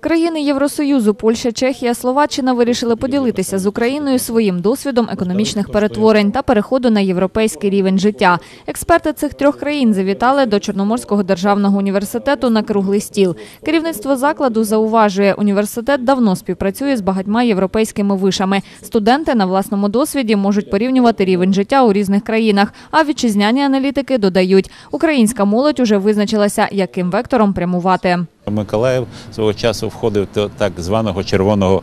Країни Євросоюзу, Польща, Чехія, Словаччина вирішили поділитися з Україною своїм досвідом економічних перетворень та переходу на європейський рівень життя. Експерти цих трьох країн завітали до Чорноморського державного університету на круглий стіл. Керівництво закладу зауважує, університет давно співпрацює з багатьма європейськими вишами. Студенти на власному досвіді можуть порівнювати рівень життя у різних країнах. А вітчизняні аналітики додають, українська молодь уже визначилася, яким вектором прямувати. Миколаїв свого часу входив до так званого червоного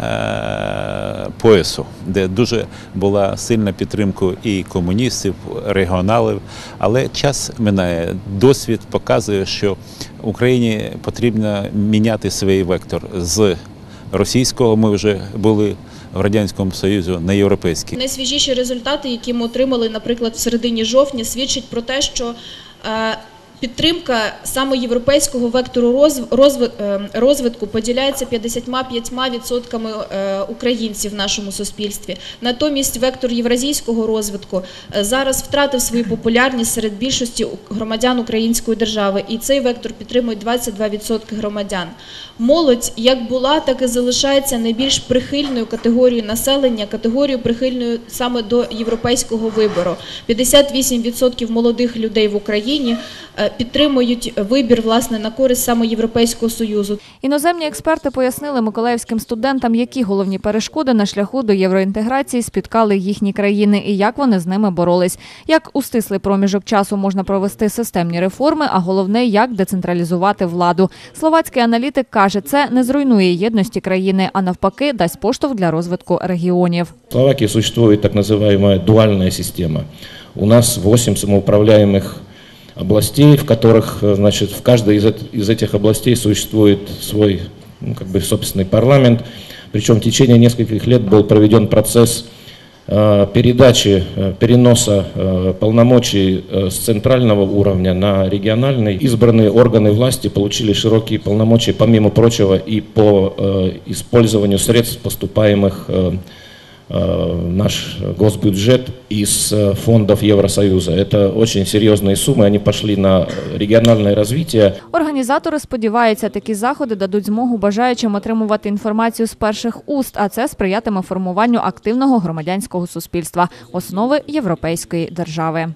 е- поясу, де дуже була сильна підтримка і комуністів, регіоналів. Але час минає. Досвід показує, що Україні потрібно міняти свій вектор з російського. Ми вже були в радянському союзі на європейський. Найсвіжіші результати, які ми отримали, наприклад, в середині жовтня, свідчать про те, що е, підтримка саме європейського вектору е, розвитку поділяється 55% е, українців в нашому суспільстві. Натомість вектор євразійського розвитку е, зараз втратив свою популярність серед більшості громадян української держави, і цей вектор підтримують 22% громадян. Молодь як була, так і залишається найбільш прихильною категорією населення, категорією прихильною саме до європейського вибору. 58% молодих людей в Україні підтримують вибір власне на користь саме Європейського союзу. Іноземні експерти пояснили миколаївським студентам, які головні перешкоди на шляху до євроінтеграції спіткали їхні країни і як вони з ними боролись. Як у стислий проміжок часу можна провести системні реформи, а головне, як децентралізувати владу. Словацький аналітик каже, це не зруйнує єдності країни, а навпаки дасть поштовх для розвитку регіонів. В Словакии существует так называемая дуальная система. У нас 8 самоуправляемых областей, в которых, э, значит, в каждой из, из этих областей существует свой, ну, как бы, собственный парламент. Причем в течение нескольких лет был проведен процесс э, передачи, э, переноса полномочий с центрального уровня на региональный. Избранные органы власти получили широкие полномочия, помимо прочего, и по использованию средств, поступаемых наш госбюджет из э, фондов Евросоюза. Это очень серьезные суммы, они пошли на э, региональное развитие. Організатори сподіваються, такі заходи дадуть змогу бажаючим отримувати інформацію з перших уст, а це сприятиме формуванню активного громадянського суспільства, основи європейської держави.